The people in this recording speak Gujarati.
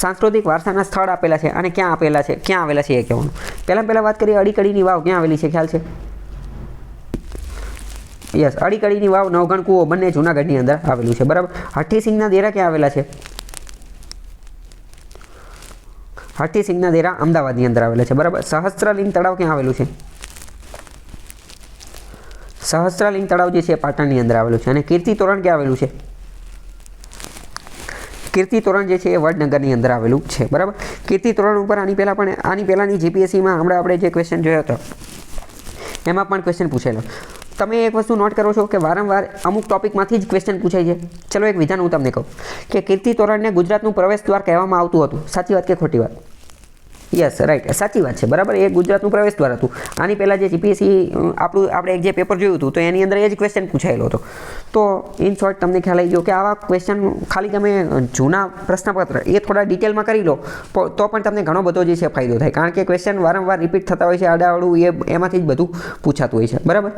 સાંસ્કૃતિક વારસાના સ્થળ આપેલા છે અને ક્યાં આપેલા છે? ક્યાં આવેલા છે એ કહેવાનું. પહેલાં પહેલાં વાત કરીએ અડીકડીની વાવ ક્યાં આવેલી છે? ખ્યાલ છે? યસ અડીકડીની વાવ નવઘણ કૂવો બંને જૂનાગઢની અંદર આવેલું છે. બરાબર? હઠ્ઠીસિંહના દેરા ક્યાં આવેલા છે? હઠ્ઠીસિંહના દેરા અમદાવાદની અંદર આવેલા છે. બરાબર? સહસ્ત્રલિંગ તળાવ ક્યાં આવેલું છે? સહસ્ત્રલિંગ તળાવ જે છે પાટણની અંદર આવેલું છે. અને કીર્તિ તોરણ ક્યાં આવેલું છે? કીર્તિ તોરણ જે છે એ વડનગરની અંદર આવેલું છે, બરાબર? કીર્તિ તોરણ ઉપર આની પહેલાં પણ, આની પહેલાંની જીપીએસસીમાં હમણાં આપણે જે ક્વેશ્ચન જોયો હતો, એમાં પણ ક્વેશ્ચન પૂછેલો. તમે એક વસ્તુ નોટ કરો છો કે વારંવાર અમુક ટોપિકમાંથી જ ક્વેશ્ચન પૂછાય છે. ચલો એક વિધાન હું તમને કહું કે કીર્તિ તોરણને ગુજરાતનું પ્રવેશ દ્વાર કહેવામાં આવતું હતું. સાચી વાત કે ખોટી વાત? યસ રાઈટ સાચી વાત છે. બરાબર? એ ગુજરાતનું પ્રવેશ દ્વાર હતું. આની પહેલાં જે જીપીએસસી આપણું, આપણે એક જે પેપર જોયું હતું, તો એની અંદર એ જ ક્વેશ્ચન પૂછાયેલો હતો. તો ઇન શોર્ટ તમને ખ્યાલ આવી ગયો કે આવા ક્વેશ્ચન ખાલી તમે જૂના પ્રશ્નપત્ર, એ થોડા ડિટેલમાં કરી લો તો પણ તમને ઘણો બધો જે છે ફાયદો થાય. કારણ કે ક્વેશ્ચન વારંવાર રિપીટ થતા હોય છે આડાવાળું એ, એમાંથી જ બધું પૂછાતું હોય છે. બરાબર?